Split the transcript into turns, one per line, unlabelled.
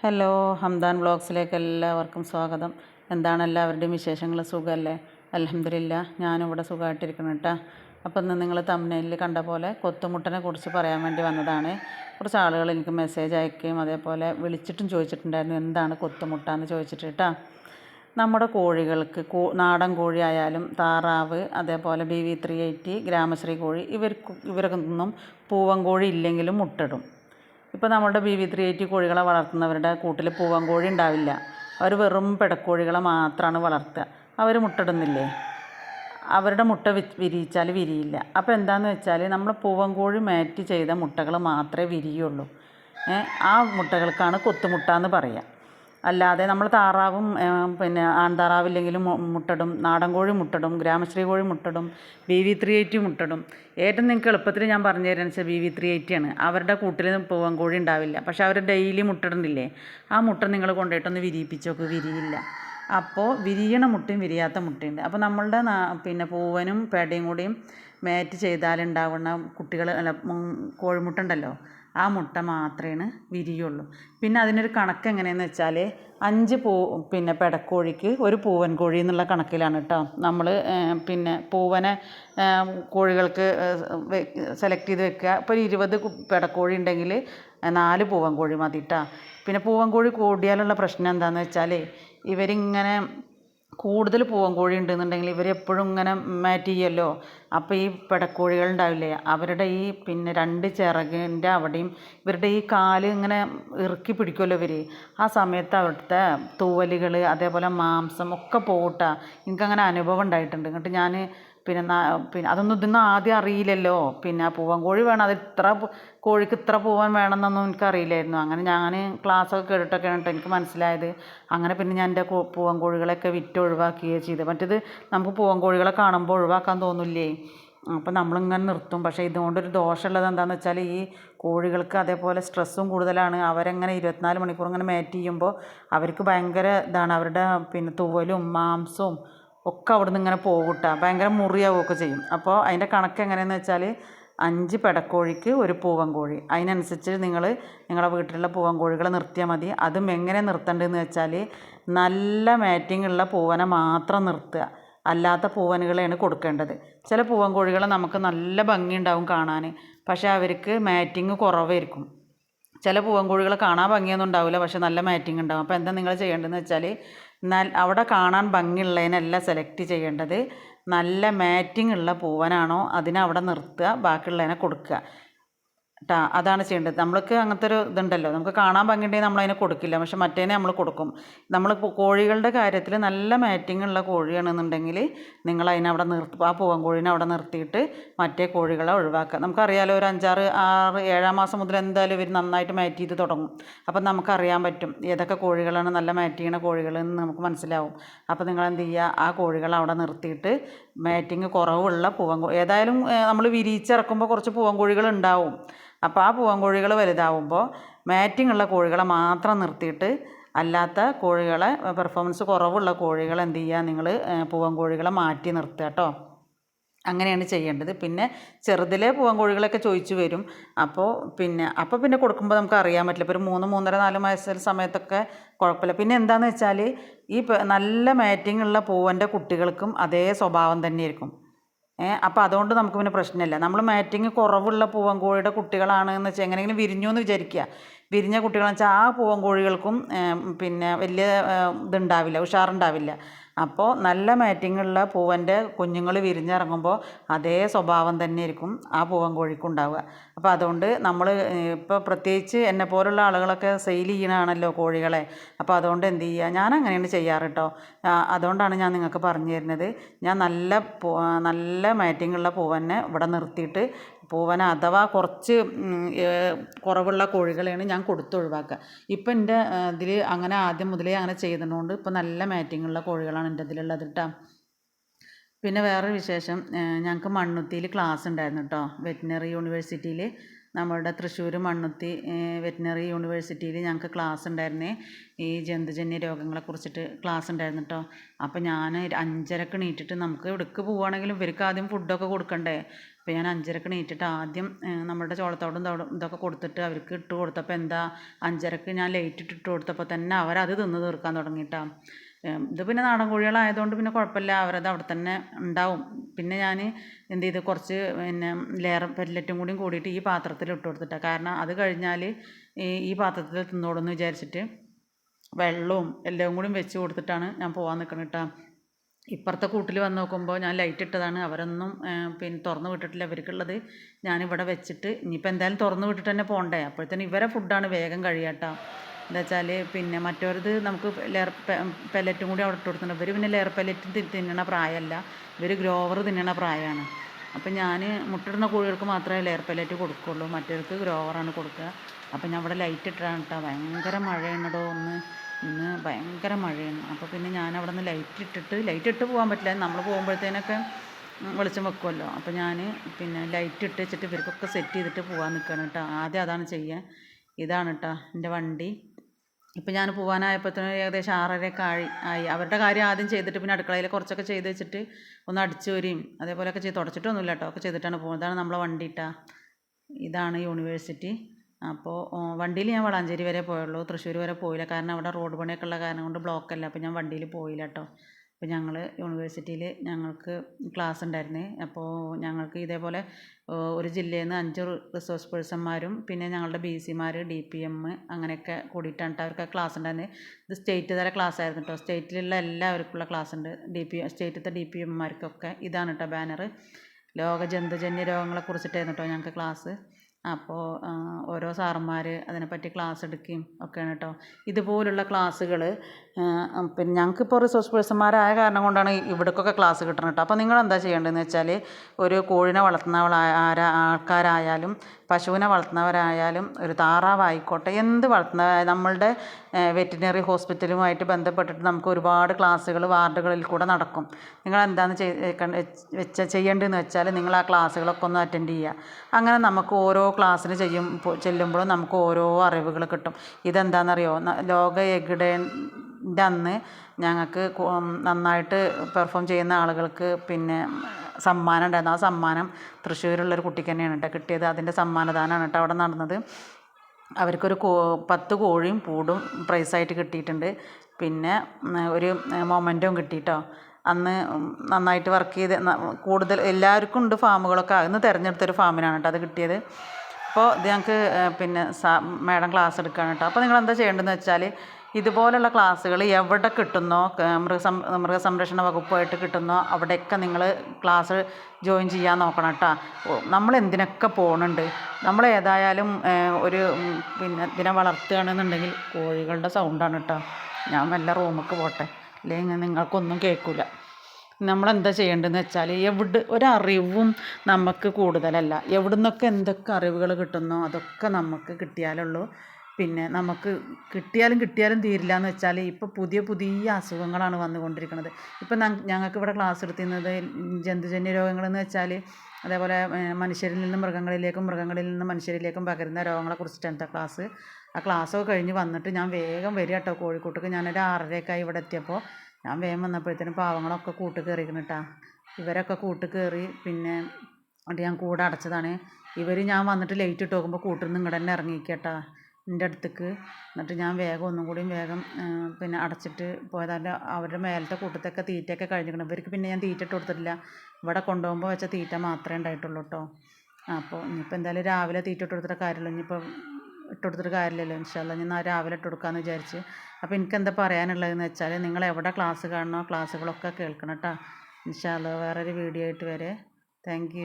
Hello Hamdan വ്ളോഗ്സിലേക്ക് എല്ലാവർക്കും സ്വാഗതം. എന്താണ് എല്ലാവരുടെയും വിശേഷങ്ങൾ സുഖമല്ലേ അലഹമില്ല ഞാനിവിടെ സുഖമായിട്ടിരിക്കണം കേട്ടോ അപ്പോൾ ഇന്ന് നിങ്ങൾ തമ്മിലിൽ കണ്ട പോലെ കൊത്തുമുട്ടനെ കുറിച്ച് പറയാൻ വേണ്ടി വന്നതാണ്. കുറച്ച് ആളുകൾ എനിക്ക് മെസ്സേജ് അയക്കുകയും അതേപോലെ വിളിച്ചിട്ടും ചോദിച്ചിട്ടുണ്ടായിരുന്നു എന്താണ് കൊത്തുമുട്ട എന്ന് ചോദിച്ചിട്ട് കേട്ടോ നമ്മുടെ കോഴികൾക്ക് കോ നാടൻ കോഴി ആയാലും താറാവ് അതേപോലെ B V three eighty Gramashree കോഴി ഇവർക്ക് ഇവർക്കൊന്നും പൂവൻ കോഴി ഇല്ലെങ്കിലും മുട്ടിടും. ഇപ്പോൾ നമ്മുടെ ബി വി ത്രീ എയ്റ്റി കോഴികളെ വളർത്തുന്നവരുടെ കൂട്ടിൽ പൂവൻ കോഴി ഉണ്ടാവില്ല. അവർ വെറും പിടക്കോഴികളെ മാത്രമാണ് വളർത്തുക. അവർ മുട്ടിടുന്നില്ലേ? അവരുടെ മുട്ട വിരിയിച്ചാൽ വിരിയില്ല. അപ്പോൾ എന്താണെന്ന് വെച്ചാൽ നമ്മൾ പൂവൻകോഴി മാറ്റ് ചെയ്ത മുട്ടകൾ മാത്രമേ വിരിയുള്ളൂ. ആ മുട്ടകൾക്കാണ് കൊത്തുമുട്ട എന്ന് പറയുക അല്ലാതെ നമ്മൾ താറാവും പിന്നെ ആൺതാറാവില്ലെങ്കിലും മു- മുട്ടടും നാടൻ കോഴി മുട്ടടും ഗ്രാമശ്രീ കോഴി മുട്ടടും ബി വി ത്രീ എയ്റ്റി മുട്ടടും. ഏറ്റവും നിങ്ങൾക്ക് എളുപ്പത്തിൽ ഞാൻ പറഞ്ഞു തരാന്ന് വെച്ചാൽ ബി വി ത്രീ എയ്റ്റി ആണ്. അവരുടെ കൂട്ടിൽ പൂവൻ കോഴി ഉണ്ടാവില്ല. പക്ഷെ അവർ ഡെയിലി മുട്ടടുന്നില്ലേ? ആ മുട്ട നിങ്ങൾ കൊണ്ടുപോയിട്ടൊന്ന് വിരിയിപ്പിച്ച് നോക്ക്. വിരിയില്ല. അപ്പോൾ വിരിയണ മുട്ടയും വിരിയാത്ത മുട്ടയുണ്ട്. അപ്പോൾ നമ്മളുടെ പിന്നെ പൂവനും പേടയും കൂടിയും മാറ്റ് ചെയ്താലുണ്ടാവുന്ന കുട്ടികൾ അല്ല കോഴിമുട്ടുണ്ടല്ലോ ആ മുട്ട മാത്രമേ വിരിയുള്ളൂ. പിന്നെ അതിനൊരു കണക്ക് എങ്ങനെയെന്ന് വെച്ചാൽ അഞ്ച് പൂ പിന്നെ പെടക്കോഴിക്ക് ഒരു പൂവൻ കോഴി എന്നുള്ള കണക്കിലാണ് കേട്ടോ നമ്മൾ പിന്നെ പൂവനെ കോഴികൾക്ക് സെലക്ട് ചെയ്ത് വെക്കുക. ഇപ്പോൾ ഒരു ഇരുപത് പെടക്കോഴി ഉണ്ടെങ്കിൽ നാല് പൂവൻ കോഴി മതി കേട്ടോ പിന്നെ പൂവൻ കോഴി കൂടിയാലുള്ള പ്രശ്നം എന്താണെന്ന് വെച്ചാൽ ഇവരിങ്ങനെ കൂടുതൽ പൂവൻ കോഴി ഉണ്ടെന്നുണ്ടെങ്കിൽ ഇവർ എപ്പോഴും ഇങ്ങനെ മാറ്റ് ചെയ്യുമല്ലോ അപ്പോൾ ഈ പിടക്കോഴികൾ ഉണ്ടാവില്ലേ? അവരുടെ ഈ പിന്നെ രണ്ട് ചിറകിന്റെ അവിടെയും ഇവരുടെ ഈ കാൽ ഇങ്ങനെ ഇറുക്കി പിടിക്കുമല്ലോ ഇവർ ആ സമയത്ത് അവിടുത്തെ തൂവലുകൾ അതേപോലെ മാംസം ഒക്കെ പോകട്ടാ എനിക്കങ്ങനെ അനുഭവം ഉണ്ടായിട്ടുണ്ട്. എന്നിട്ട് ഞാൻ പിന്നെ പിന്നെ അതൊന്നും ഇതൊന്നും ആദ്യം അറിയില്ലല്ലോ. പിന്നെ പൂവൻ കോഴി വേണം. അത് ഇത്ര കോഴിക്ക് ഇത്ര പൂവൻ വേണമെന്നൊന്നും എനിക്കറിയില്ലായിരുന്നു. അങ്ങനെ ഞാൻ ക്ലാസ്സൊക്കെ കേട്ടിട്ടൊക്കെയാണ് കേട്ടോ എനിക്ക് മനസ്സിലായത്. അങ്ങനെ പിന്നെ ഞാൻ എന്റെ പൂവൻ കോഴികളെയൊക്കെ വിറ്റ് ഒഴിവാക്കുകയാണ് ചെയ്തത് മറ്റേത് നമുക്ക് പൂവൻ കോഴികളെ കാണുമ്പോൾ ഒഴിവാക്കാൻ തോന്നില്ലേ? അപ്പോൾ നമ്മളിങ്ങനെ നിർത്തും. പക്ഷേ ഇതുകൊണ്ടൊരു ദോഷമുള്ളത് എന്താണെന്ന് വെച്ചാൽ ഈ കോഴികൾക്ക് അതേപോലെ സ്ട്രെസ്സും കൂടുതലാണ്. അവരെങ്ങനെ ഇരുപത്തിനാല് മണിക്കൂർ ഇങ്ങനെ മാറ്റ് ചെയ്യുമ്പോൾ അവർക്ക് ഭയങ്കര ഇതാണ്. അവരുടെ പിന്നെ തൂവലും മാംസവും ഒക്കെ അവിടെ നിന്ന് ഇങ്ങനെ പോകൂട്ടാ. ഭയങ്കര മുറിയാവുകയൊക്കെ ചെയ്യും. അപ്പോൾ അതിന്റെ കണക്ക് എങ്ങനെയെന്ന് വെച്ചാൽ അഞ്ച് പെടക്കോഴിക്ക് ഒരു പൂവൻ കോഴി അതിനനുസരിച്ച് നിങ്ങൾ നിങ്ങളുടെ വീട്ടിലുള്ള പൂവൻ കോഴികളെ നിർത്തിയാൽ മതി. അതും എങ്ങനെ നിർത്തേണ്ടതെന്ന് വെച്ചാൽ നല്ല മാറ്റിംഗ് ഉള്ള പൂവനെ മാത്രം നിർത്തുക. അല്ലാത്ത പൂവനുകളെയാണ് കൊടുക്കേണ്ടത്. ചില പൂവൻ കോഴികളെ നമുക്ക് നല്ല ഭംഗിയുണ്ടാവും കാണാൻ പക്ഷേ അവർക്ക് മാറ്റിങ് കുറവായിരിക്കും. ചില പൂവൻ കോഴികളെ കാണാൻ ഭംഗിയൊന്നും ഉണ്ടാവില്ല പക്ഷെ നല്ല മാറ്റിംഗ് ഉണ്ടാവും. അപ്പോൾ എന്താ നിങ്ങൾ ചെയ്യേണ്ടതെന്ന് വെച്ചാൽ എന്നാൽ അവിടെ കാണാൻ ഭംഗിയുള്ളതിനല്ല സെലക്ട് ചെയ്യേണ്ടത്. നല്ല മാറ്റിംഗ് ഉള്ള പൂവനാണോ അതിനെ അവിടെ നിർത്തുക ബാക്കിയുള്ളതിനെ കൊടുക്കുക. ട്ടാ അതാണ് ചെയ്യേണ്ടത്. നമ്മൾക്ക് അങ്ങനത്തെ ഒരു ഇതുണ്ടല്ലോ. നമുക്ക് കാണാൻ ഭംഗിയുണ്ടെങ്കിൽ നമ്മളതിനെ കൊടുക്കില്ല. പക്ഷെ മറ്റേനെ നമ്മൾ കൊടുക്കും. നമ്മൾ കോഴികളുടെ കാര്യത്തിൽ നല്ല മാറ്റിംഗ് ഉള്ള കോഴിയാണെന്നുണ്ടെങ്കിൽ നിങ്ങൾ അതിനെ അവിടെ നിർത്തി ആ പൂവൻ കോഴീനെ അവിടെ നിർത്തിയിട്ട് മറ്റേ കോഴികളെ ഒഴിവാക്കുക. നമുക്കറിയാലോ ഒരു അഞ്ചാറ് ആറ് ഏഴാം മാസം മുതൽ എന്തായാലും ഇവർ നന്നായിട്ട് മാറ്റ് ചെയ്ത് തുടങ്ങും. അപ്പം നമുക്കറിയാൻ പറ്റും ഏതൊക്കെ കോഴികളാണ് നല്ല മാറ്റ് ചെയ്യണ കോഴികളെന്ന് നമുക്ക് മനസ്സിലാവും. അപ്പോൾ നിങ്ങൾ എന്ത് ചെയ്യുക ആ കോഴികളെ അവിടെ നിർത്തിയിട്ട് മാറ്റിങ് കുറവുള്ള പൂവൻ ഏതായാലും നമ്മൾ വിരിയിച്ചിറക്കുമ്പോൾ കുറച്ച് പൂവൻ കോഴികൾ ഉണ്ടാവും. അപ്പോൾ ആ പൂവൻ കോഴികൾ വലുതാവുമ്പോൾ മാറ്റിംഗ് ഉള്ള കോഴികളെ മാത്രം നിർത്തിയിട്ട് അല്ലാത്ത കോഴികളെ പെർഫോമൻസ് കുറവുള്ള കോഴികളെ എന്ത് ചെയ്യുക നിങ്ങൾ പൂവൻ കോഴികളെ മാറ്റി നിർത്തുക കേട്ടോ അങ്ങനെയാണ് ചെയ്യേണ്ടത്. പിന്നെ ചെറുതിലെ പൂവൻ കോഴികളൊക്കെ ചോദിച്ചു വരും. അപ്പോൾ പിന്നെ അപ്പോൾ പിന്നെ കൊടുക്കുമ്പോൾ നമുക്ക് അറിയാൻ പറ്റില്ല. ഇപ്പോൾ ഒരു മൂന്ന് മൂന്നര നാല് വയസ്സുള്ള സമയത്തൊക്കെ കുഴപ്പമില്ല. പിന്നെ എന്താണെന്ന് വെച്ചാൽ ഈ നല്ല മാറ്റിംഗ് ഉള്ള പൂവന്റെ കുട്ടികൾക്കും അതേ സ്വഭാവം തന്നെയായിരിക്കും. അപ്പോൾ അതുകൊണ്ട് നമുക്ക് പിന്നെ പ്രശ്നമില്ല. നമ്മൾ മാറ്റിങ് കുറവുള്ള പൂവൻ കുട്ടികളാണെന്ന് വെച്ചാൽ എങ്ങനെയെങ്കിലും വിരിഞ്ഞു എന്ന് വിചാരിക്കുക. വിരിഞ്ഞ കുട്ടികളെന്ന് വെച്ചാൽ ആ പൂവൻ കോഴികൾക്കും പിന്നെ വലിയ ഇതുണ്ടാവില്ല ഉഷാറുണ്ടാവില്ല. അപ്പോൾ നല്ല മാറ്റിങ്ങുള്ള പൂവന്റെ കുഞ്ഞുങ്ങൾ വിരിഞ്ഞിറങ്ങുമ്പോൾ അതേ സ്വഭാവം തന്നെ ആയിരിക്കും ആ പൂവൻ കോഴിക്കും ഉണ്ടാവുക അപ്പോൾ അതുകൊണ്ട് നമ്മൾ ഇപ്പോൾ പ്രത്യേകിച്ച് എന്നെ പോലുള്ള ആളുകളൊക്കെ സെയിൽ ചെയ്യണതാണല്ലോ കോഴികളെ. അപ്പോൾ അതുകൊണ്ട് എന്ത് ചെയ്യുക ഞാൻ അങ്ങനെയാണ് ചെയ്യാറ് കേട്ടോ അതുകൊണ്ടാണ് ഞാൻ നിങ്ങൾക്ക് പറഞ്ഞു തരുന്നത്. ഞാൻ നല്ല നല്ല മാറ്റിങ്ങുള്ള പൂവനെ ഇവിടെ നിർത്തിയിട്ട് പൂവന അഥവാ കുറച്ച് കുറവുള്ള കോഴികളെയാണ് ഞാൻ കൊടുത്തൊഴിവാക്കുക. ഇപ്പം എന്റെ ഇതിൽ അങ്ങനെ ആദ്യം മുതലേ അങ്ങനെ ചെയ്തതുകൊണ്ട് ഇപ്പം നല്ല മാറ്റിങ്ങുള്ള കോഴികളാണ് എന്റെ ഇതിലുള്ളത് കേട്ടോ പിന്നെ വേറൊരു വിശേഷം ഞങ്ങൾക്ക് മണ്ണുത്തിയിൽ ക്ലാസ് ഉണ്ടായിരുന്നു കേട്ടോ വെറ്റിനറി യൂണിവേഴ്സിറ്റിയിൽ നമ്മളുടെ തൃശ്ശൂർ മണ്ണുത്തി വെറ്റിനറി യൂണിവേഴ്സിറ്റിയിൽ ഞങ്ങൾക്ക് ക്ലാസ് ഉണ്ടായിരുന്നേ ഈ ജന്തുജന്യ രോഗങ്ങളെ കുറിച്ചിട്ട് ക്ലാസ് ഉണ്ടായിരുന്നു കേട്ടോ അപ്പോൾ ഞാൻ അഞ്ചരക്ക് നീട്ടിട്ട് നമുക്ക് എവിടേക്ക് പോവുകയാണെങ്കിലും ഇവർക്ക് ആദ്യം ഫുഡൊക്കെ കൊടുക്കണ്ടേ. അപ്പോൾ ഞാൻ അഞ്ചരക്ക് നീട്ടിട്ട് ആദ്യം നമ്മുടെ ചോളത്തോടും തോടും ഇതൊക്കെ കൊടുത്തിട്ട് അവർക്ക് ഇട്ട് കൊടുത്തപ്പോൾ എന്താ അഞ്ചരക്ക് ഞാൻ ലൈറ്റ് ഇട്ട് കൊടുത്തപ്പോൾ തന്നെ അവരത് തിന്ന് തീർക്കാൻ തുടങ്ങിയിട്ടാ ഇത് പിന്നെ നാടൻ കോഴികളായതുകൊണ്ട് പിന്നെ കുഴപ്പമില്ല. അവരത് അവിടെ തന്നെ ഉണ്ടാവും. പിന്നെ ഞാൻ എന്ത് ചെയ്തു കുറച്ച് പിന്നെ ലെയർ പെല്ലറ്റും കൂടിയും കൂടിയിട്ട് ഈ പാത്രത്തിൽ ഇട്ട് കൊടുത്തിട്ടാണ് കാരണം അത് കഴിഞ്ഞാൽ ഈ ഈ പാത്രത്തിൽ എന്ന് വിചാരിച്ചിട്ട് വെള്ളവും എല്ലാം കൂടി വെച്ച് കൊടുത്തിട്ടാണ് ഞാൻ പോകാൻ നിൽക്കുന്നത് കേട്ടോ ഇപ്പുറത്തെ കൂട്ടിൽ വന്ന് നോക്കുമ്പോൾ ഞാൻ ലൈറ്റ് ഇട്ടതാണ്. അവരൊന്നും പിന്നെ തുറന്ന് വിട്ടിട്ടില്ല. ഇവർക്കുള്ളത് ഞാനിവിടെ വെച്ചിട്ട് ഇനിയിപ്പോൾ എന്തായാലും തുറന്ന് വിട്ടിട്ട് തന്നെ പോകണ്ടേ അപ്പോഴത്തേന് ഇവരെ ഫുഡാണ് വേഗം കഴിയാട്ടോ എന്താ വെച്ചാൽ പിന്നെ മറ്റവരത് നമുക്ക് ലെയർ പെല്ലറ്റും കൂടി അവിടെ ഇട്ട് കൊടുത്തിട്ടുണ്ട്. ഇവർ പിന്നെ ലെയർ പെല്ലറ്റ് തിന്നണ പ്രായമല്ല. ഇവർ ഗ്രോവർ തിന്നണ പ്രായമാണ്. അപ്പം ഞാൻ മുട്ടിടുന്ന കോഴികൾക്ക് മാത്രമേ ലെയർ പെല്ലറ്റ് കൊടുക്കുള്ളൂ. മറ്റവർക്ക് ഗ്രോവറാണ് കൊടുക്കുക. അപ്പം ഞാൻ ഇവിടെ ലൈറ്റ് ഇട്ടാണ് കേട്ടോ ഭയങ്കര മഴയാണടോ ഒന്ന്. ഇന്ന് ഭയങ്കര മഴയാണ്. അപ്പോൾ പിന്നെ ഞാൻ അവിടെ നിന്ന് ലൈറ്റ് ഇട്ടിട്ട് ലൈറ്റ് ഇട്ട് പോകാൻ പറ്റില്ല. നമ്മൾ പോകുമ്പോഴത്തേനൊക്കെ വെളിച്ചം വെക്കുമല്ലോ അപ്പോൾ ഞാൻ പിന്നെ ലൈറ്റ് ഇട്ട് വെച്ചിട്ട് ഇവർക്കൊക്കെ സെറ്റ് ചെയ്തിട്ട് പോകാൻ നിൽക്കുകയാണ് കേട്ടോ ആദ്യം അതാണ് ചെയ്യുക ഇതാണ് കേട്ടോ എന്റെ വണ്ടി. ഇപ്പം ഞാൻ പോകാനായപ്പോഴത്തേനും ഏകദേശം ആറരയൊക്കെ ആയി ആയി. അവരുടെ കാര്യം ആദ്യം ചെയ്തിട്ട് പിന്നെ അടുക്കളയിൽ കുറച്ചൊക്കെ ചെയ്ത് വെച്ചിട്ട് ഒന്ന് അടിച്ചു വരികയും അതേപോലെയൊക്കെ ചെയ്ത് തുടച്ചിട്ടൊന്നുമില്ല കേട്ടോ. ഒക്കെ ചെയ്തിട്ടാണ് പോകുന്നത്. ഇതാണ് നമ്മളെ വണ്ടി ഇട്ടാ ഇതാണ് യൂണിവേഴ്സിറ്റി. അപ്പോൾ വണ്ടിയിൽ ഞാൻ വളാഞ്ചേരി വരെ പോയുള്ളൂ. തൃശ്ശൂർ വരെ പോയില്ല. കാരണം അവിടെ റോഡ് പണിയൊക്കെ ഉള്ള കാരണം കൊണ്ട് ബ്ലോക്കല്ല. അപ്പോൾ ഞാൻ വണ്ടിയിൽ പോയില്ല കേട്ടോ അപ്പോൾ ഞങ്ങൾ യൂണിവേഴ്സിറ്റിയിൽ ഞങ്ങൾക്ക് ക്ലാസ് ഉണ്ടായിരുന്നു അപ്പോൾ ഞങ്ങൾക്ക് ഇതേപോലെ ഒരു ജില്ലയിൽ നിന്ന് അഞ്ച് റിസോഴ്സ് പേഴ്സന്മാരും പിന്നെ ഞങ്ങളുടെ ബി സിമാർ ഡി പി എം അങ്ങനെയൊക്കെ കൂടിയിട്ടാണ് അവർക്ക് ക്ലാസ് ഉണ്ടായിരുന്നത് ഇത് സ്റ്റേറ്റ് തല ക്ലാസ് ആയിരുന്നു കേട്ടോ സ്റ്റേറ്റിലുള്ള എല്ലാവർക്കുള്ള ക്ലാസ് ഉണ്ട് ഡി പി സ്റ്റേറ്റത്തെ ഡി പി എമ്മാർക്കൊക്കെ ഇതാണ് കേട്ടോ ബാനർ ലോക ജന്തുജന്യ രോഗങ്ങളെ കുറിച്ചിട്ടായിരുന്നു കേട്ടോ ഞങ്ങൾക്ക് ക്ലാസ് അപ്പോൾ ഓരോ സാറന്മാർ അതിനെപ്പറ്റി ക്ലാസ് എടുക്കുകയും ഒക്കെയാണ് കേട്ടോ ഇതുപോലുള്ള ക്ലാസ്സുകൾ പിന്നെ ഞങ്ങൾക്കിപ്പോൾ റിസോഴ്സ് പേഴ്സൺമാരായ കാരണം കൊണ്ടാണ് ഇവിടേക്കൊക്കെ ക്ലാസ് കിട്ടുന്നത് കേട്ടോ അപ്പോൾ നിങ്ങൾ എന്താ ചെയ്യേണ്ടതെന്ന് വെച്ചാൽ ഒരു കോഴിനെ വളർത്തുന്ന ആൾക്കാരായാലും പശുവിനെ വളർത്തുന്നവരായാലും ഒരു താറാവായിക്കോട്ടെ എന്ത് വളർത്തുന്ന നമ്മളുടെ വെറ്റിനറി ഹോസ്പിറ്റലുമായിട്ട് ബന്ധപ്പെട്ടിട്ട് നമുക്ക് ഒരുപാട് ക്ലാസ്സുകൾ വാർഡുകളിൽ കൂടെ നടക്കും. നിങ്ങൾ എന്താണ് വെച്ച ചെയ്യേണ്ടതെന്ന് വെച്ചാൽ നിങ്ങൾ ആ ക്ലാസ്സുകളൊക്കെ ഒന്ന് അറ്റൻഡ് ചെയ്യുക അങ്ങനെ നമുക്ക് ഓരോ ക്ലാസ്സിന് ചെയ്യും ചെല്ലുമ്പോഴും നമുക്ക് ഓരോ അറിവുകൾ കിട്ടും. ഇതെന്താണെന്നറിയോ ലോക എഗ്ഡേ ന്റെ അന്ന് ഞങ്ങൾക്ക് നന്നായിട്ട് പെർഫോം ചെയ്യുന്ന ആളുകൾക്ക് പിന്നെ സമ്മാനം ഉണ്ടായിരുന്നു. ആ സമ്മാനം തൃശ്ശൂരുള്ളൊരു കുട്ടിക്ക് തന്നെയാണ് കേട്ടോ കിട്ടിയത്. അതിന്റെ സമ്മാനദാനമാണ് കേട്ടോ അവിടെ നടന്നത്. അവർക്കൊരു കോ പത്ത് കോഴിയും പൂടും പ്രൈസായിട്ട് കിട്ടിയിട്ടുണ്ട്. പിന്നെ ഒരു മൊമെന്റവും കിട്ടിയിട്ടോ അന്ന് നന്നായിട്ട് വർക്ക് ചെയ്ത് കൂടുതൽ എല്ലാവർക്കും ഉണ്ട് ഫാമുകളൊക്കെ. അന്ന് തിരഞ്ഞെടുത്തൊരു ഫാമിനാണ് കേട്ടോ അത് കിട്ടിയത്. അപ്പോൾ ഇത് ഞങ്ങൾക്ക് പിന്നെ സാ മാഡം ക്ലാസ് എടുക്കുകയാണ് കേട്ടോ. അപ്പോൾ നിങ്ങൾ എന്താ ചെയ്യേണ്ടതെന്ന് വെച്ചാൽ ഇതുപോലുള്ള ക്ലാസ്സുകൾ എവിടെ കിട്ടുന്നോ മൃഗസം മൃഗസംരക്ഷണ വകുപ്പായിട്ട് കിട്ടുന്നോ അവിടെയൊക്കെ നിങ്ങൾ ക്ലാസ് ജോയിൻ ചെയ്യാൻ നോക്കണം കേട്ടോ. നമ്മൾ എന്തിനൊക്കെ പോകുന്നുണ്ട് നമ്മൾ ഏതായാലും ഒരു പിന്നെ ഇതിനെ വളർത്തുകയാണെന്നുണ്ടെങ്കിൽ കോഴികളുടെ സൗണ്ടാണ് കേട്ടോ. ഞാൻ വല്ല റൂമിലേക്ക് പോട്ടെ. അല്ലെങ്കിൽ നിങ്ങൾക്കൊന്നും കേൾക്കില്ല നമ്മളെന്താ ചെയ്യേണ്ടതെന്ന് വെച്ചാൽ എവിടെ ഒരറിവും നമുക്ക് കൂടുതലല്ല. എവിടെ നിന്നൊക്കെ എന്തൊക്കെ അറിവുകൾ കിട്ടുന്നോ അതൊക്കെ നമുക്ക് കിട്ടിയാലുള്ളൂ. പിന്നെ നമുക്ക് കിട്ടിയാലും കിട്ടിയാലും തീരില്ല എന്ന് വെച്ചാൽ ഇപ്പോൾ പുതിയ പുതിയ അസുഖങ്ങളാണ് വന്നുകൊണ്ടിരിക്കുന്നത്. ഇപ്പം ഞങ്ങൾക്ക് ഇവിടെ ക്ലാസ് എടുത്തിരുന്നത് ജന്തുജന്യ രോഗങ്ങളെന്ന് വെച്ചാൽ അതേപോലെ മനുഷ്യരിൽ നിന്ന് മൃഗങ്ങളിലേക്കും മൃഗങ്ങളിൽ നിന്ന് മനുഷ്യരിലേക്കും പകരുന്ന രോഗങ്ങളെ കുറിച്ചിട്ടാണ് ക്ലാസ് ആ ക്ലാസ്സൊക്കെ കഴിഞ്ഞ് വന്നിട്ട് ഞാൻ വേഗം വരിക കേട്ടോ കോഴിക്കോട്ടേക്ക് ഞാനൊരു ആറരയൊക്കെ ഇവിടെ എത്തിയപ്പോൾ ഞാൻ വേഗം വന്നപ്പോഴത്തേനും പാവങ്ങളൊക്കെ കൂട്ട് കയറിയിരിക്കുന്നു കേട്ടോ ഇവരൊക്കെ കൂട്ട് കയറി പിന്നെ എന്നിട്ട് ഞാൻ കൂടെ അടച്ചതാണ്. ഇവർ ഞാൻ വന്നിട്ട് ലേറ്റ് ഇട്ട് നോക്കുമ്പോൾ കൂട്ടിൽ നിന്ന് ഇങ്ങോട്ട് തന്നെ ഇറങ്ങിക്കേട്ടാ എന്റെ അടുത്തേക്ക്. എന്നിട്ട് ഞാൻ വേഗം ഒന്നും കൂടിയും വേഗം പിന്നെ അടച്ചിട്ട് പോയതാണ് അവരുടെ മേലത്തെ കൂട്ടത്തൊക്കെ തീറ്റയൊക്കെ കഴിഞ്ഞിരിക്കണം. ഇവർക്ക് പിന്നെ ഞാൻ തീറ്റ ഇട്ട് കൊടുത്തിട്ടില്ല. ഇവിടെ കൊണ്ടുപോകുമ്പോൾ വെച്ച തീറ്റ മാത്രമേ ഉണ്ടായിട്ടുള്ളൂ കേട്ടോ. അപ്പോൾ ഇനിയിപ്പോൾ എന്തായാലും രാവിലെ തീറ്റ ഇട്ട് കൊടുത്തിട്ട് കാര്യമില്ല. ഇനിയിപ്പോൾ ഇട്ട് കൊടുത്തിട്ട് കാര്യമില്ലല്ലോ ഇൻഷാല്ല ഞാൻ രാവിലെ ഇട്ട് കൊടുക്കാമെന്ന് വിചാരിച്ച്. അപ്പോൾ എനിക്ക് എന്താ പറയാനുള്ളതെന്ന് വെച്ചാൽ നിങ്ങൾ എവിടെ ക്ലാസ് കാണണോ ക്ലാസ്സുകളൊക്കെ കേൾക്കണം കേട്ടോ ഇൻഷാല്ല വേറൊരു വീഡിയോ ആയിട്ട് വരെ. താങ്ക്